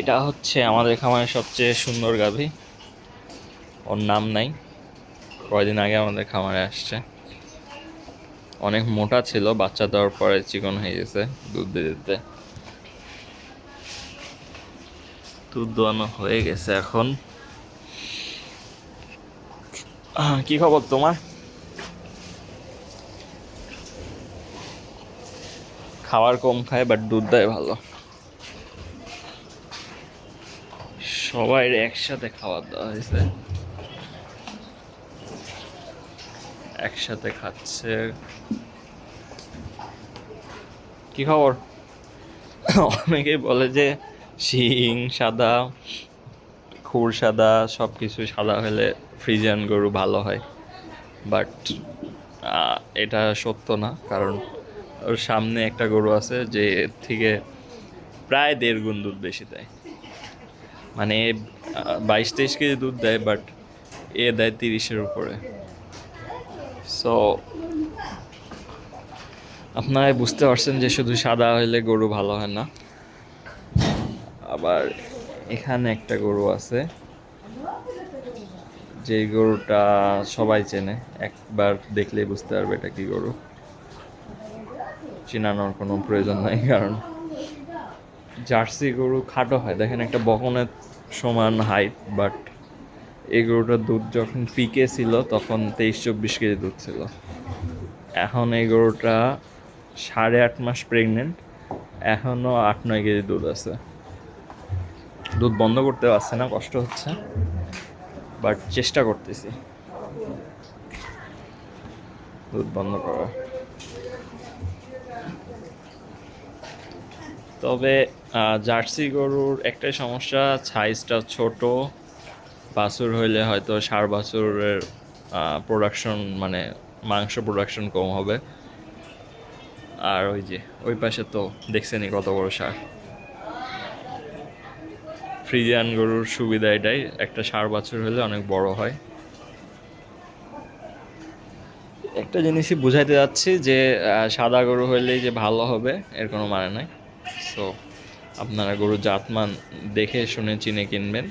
এটা হচ্ছে আমাদের খামারের সবচেয়ে সুন্দর গাভী। ওর নাম নাই। কয়দিন আগে আমাদের খামারে আসছে। অনেক মোটা ছিল, বাচ্চা দেওয়ার পরে চিকন হয়ে গেছে, দুধ দিতে দিতে। দুধ দোয়ানো হয়ে গেছে এখন। কি খবর তোমার? খাবার কম খায় বাট দুধ দেয় ভালো। সবাই একসাথে খাবার দাওয়া হয়েছে। একসাথে খাচ্ছে। কি খবর? অনেকেই বলে যে শিং, সাদা, খুর সাদা সব কিছু সাদা হলে ফ্রিজিয়ান গরু ভালো হয়। বাট এটা সত্য না, কারণ ওর সামনে একটা গরু আছে যে এর থেকে প্রায় দেড় গুণ দুধ বেশি দেয়। মানে বাইশ তেইশ কেজি দুধ দেয় বাট এ দেয় তিরিশের উপরে। সো আপনারা বুঝতে পারছেন যে শুধু সাদা হলে গরু ভালো হয় না। আবার এখানে একটা গরু আছে, যে গরুটা সবাই চেনে, একবার দেখলেই বুঝতে পারবে এটা কি গরু। চিনানোর কোনো প্রয়োজন নাই, কারণ জার্সি গরু খাটো হয়। দেখেন একটা বকনের সমান হাইট বাট এই গরুটার দুধ যখন পিকে ছিল, তখন তেইশ চব্বিশ কেজি দুধ ছিল। এখন এই গরুটা সাড়ে আট মাস প্রেগনেন্ট এখনও আট নয় কেজি দুধ আছে। দুধ বন্ধ করতে পারছে না, কষ্ট হচ্ছে বাট চেষ্টা করতেছি। দুধ বন্ধ করা তবে জার্সি গরুর একটাই সমস্যা সাইজটা ছোট। বাছুর হইলে হয়তো সার বাছুরের প্রোডাকশন মানে মাংস প্রোডাকশন কম হবে। আর ওই যে, ওই পাশে তো দেখছেনই কত বড় সার। ফ্রিজিয়ান গরুর সুবিধা এটাই, একটা সার বাছুর হলে অনেক বড় হয়। একটা জিনিসই বুঝাইতে যাচ্ছি যে সাদা গরু হইলেই যে ভালো হবে, এর কোনো মানে নাই। সো আপনারা গরুর জাতমান দেখে শুনে চিনে কিনবেন।